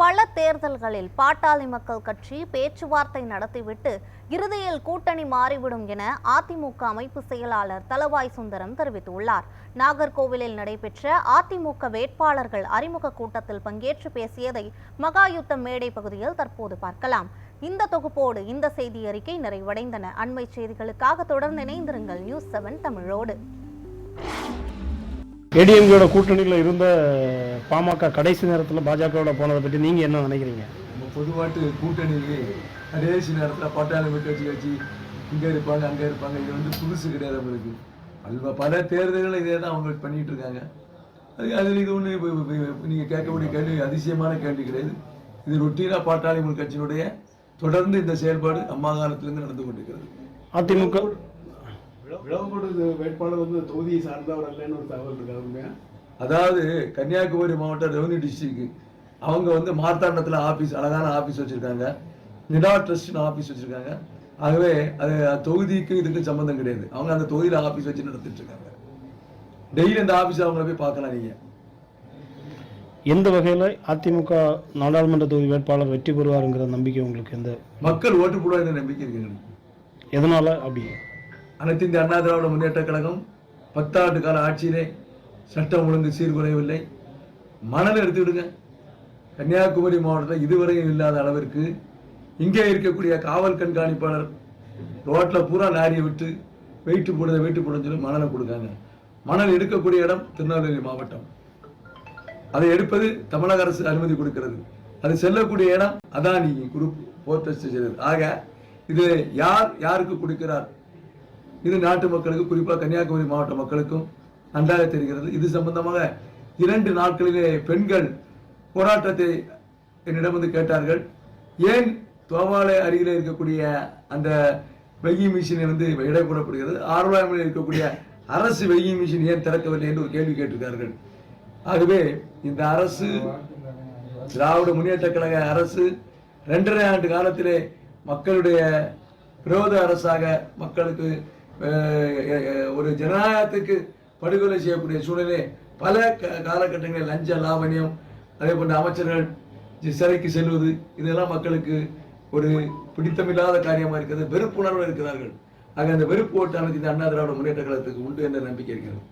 பல தேர்தல்களில் பாட்டாளி மக்கள் கட்சி பேச்சுவார்த்தை நடத்திவிட்டு இறுதியில் கூட்டணி மாறிவிடும் என அதிமுக அமைப்பு செயலாளர் தலவாய் சுந்தரம் தெரிவித்துள்ளார். நாகர்கோவிலில் நடைபெற்ற அதிமுக வேட்பாளர்கள் அறிமுக கூட்டத்தில் பங்கேற்று பேசியதை மகாயுத்தம் மேடை பகுதியில் தற்போது பார்க்கலாம். இந்த தொகுப்போடு இந்த செய்தி அறிக்கை நிறைவடைந்தன. அண்மை செய்திகளுக்காக தொடர்ந்து இணைந்திருங்கள். நியூஸ் செவன் தமிழோடு. ஏடிஎம்கேட கூட்டணியில் இருந்த பாமக கடைசி நேரத்தில் பாஜகவோட போனதை பற்றி நீங்கள் என்ன நினைக்கிறீங்க? நம்ம பொதுவாட்டு கூட்டணிக்கு கடைசி நேரத்தில் பட்டாளி கட்சி கட்சி இங்கே இருப்பாங்க அங்கே இருப்பாங்க. இது வந்து புதுசு கிடையாது அவங்களுக்கு. அது பல தேர்தல்கள் இதே தான் அவங்க பண்ணிட்டு இருக்காங்க. அது அதில் இது ஒன்று நீங்கள் கேட்கக்கூடிய கேள்வி அதிசயமான கேள்வி கிடையாது. இது ரொட்டீனாக பாட்டாளி கட்சியினுடைய தொடர்ந்து இந்த செயல்பாடு அம்மா காலத்திலிருந்து நடந்து கொண்டிருக்கிறது. அதிமுக விளவப்படுது வேட்பாளர் வந்து தொகுதியை சார்ந்தவர் அல்லன்னு ஒரு தகவல் இருக்கா உண்மையா? அதாவது கன்னியாகுமரி மாவட்டம் ரெவன்யூ டிஸ்ட்ரிக்ட் அவங்க வந்து மார்த்தாண்டத்தில் ஆஃபீஸ் அழகான ஆஃபீஸ் வச்சுருக்காங்க. நிடா ட்ரஸ்ட்னு ஆஃபீஸ் வச்சுருக்காங்க. ஆகவே அது தொகுதிக்கு இதுக்கு சம்மந்தம் கிடையாது. அவங்க அந்த தொகுதியில் ஆஃபீஸ் வச்சு நடத்திட்டு இருக்காங்க. டெய்லி அந்த ஆஃபீஸ் அவங்கள போய் பார்க்கலாம் நீங்கள் எந்த வகையில் அதிமுக நாடாளுமன்ற தொகுதி வேட்பாளர் வெற்றி பெறுவாருங்கிற நம்பிக்கை உங்களுக்கு எந்த மக்கள் ஓட்டு போடுவாங்க நம்பிக்கை இருக்கு எதனால் அப்படி? அனைத்து இந்திய அண்ணா திராவிட முன்னேற்ற கழகம் பத்தாண்டு கால ஆட்சியிலே சட்டம் ஒழுங்கு சீர்குறையவில்லை மணல் எடுத்து விடுங்க. கன்னியாகுமரி மாவட்டத்தில் இதுவரையும் இல்லாத அளவிற்கு இங்கே இருக்கக்கூடிய காவல் கண்காணிப்பாளர் ரோட்டில் பூரா லாரியை விட்டு வெயிட்டு போடுத வெயிட்டு போடுன்னு சொல்லி மணலை கொடுக்காங்க. மணல் எடுக்கக்கூடிய இடம் திருநெல்வேலி மாவட்டம். அதை எடுப்பது தமிழக அரசு அனுமதி கொடுக்கிறது. அது செல்லக்கூடிய இடம் அதானி குரூப் போர்ட்டஸ் செய்கிறது ஆக இது யார் யாருக்கு கொடுக்கிறார்? இது நாட்டு மக்களுக்கு குறிப்பாக கன்னியாகுமரி மாவட்ட மக்களுக்கும் நன்றாக தெரிகிறது. இது சம்பந்தமாக இரண்டு நாட்களிலே பெண்கள் போராட்டத்தை என்னிடம் வந்து கேட்டார்கள். ஏன் தோவாலை அருகில் இருக்கக்கூடிய அந்த வெய்யி மிஷினை வந்து இடை போடப்படுகிறது? ஆர்வலாமையில் இருக்கக்கூடிய அரசு வெய்யி மிஷின் ஏன் திறக்கவில்லை என்று ஒரு கேள்வி கேட்டிருக்கார்கள். ஆகவே இந்த அரசு திராவிட முன்னேற்ற கழக அரசு ரெண்டரை ஆண்டு காலத்திலே மக்களுடைய விரோத அரசாக மக்களுக்கு ஒரு ஜனநாயகத்துக்கு படுகொலை செய்யக்கூடிய சூழ்நிலை பல க- காலகட்டங்களில் லஞ்ச லாவணியம் அதே போன்ற அமைச்சர்கள் சிறைக்கு செல்வது இதெல்லாம் மக்களுக்கு ஒரு பிடித்தமில்லாத காரியமாக இருக்கிறது வெறுப்புணர்வு இருக்கிறார்கள். ஆக அந்த வெறுப்பு ஓட்டானது இந்த அண்ணா திராவிட முன்னேற்ற கழகத்துக்கு உண்டு என்ற நம்பிக்கை இருக்கிறது.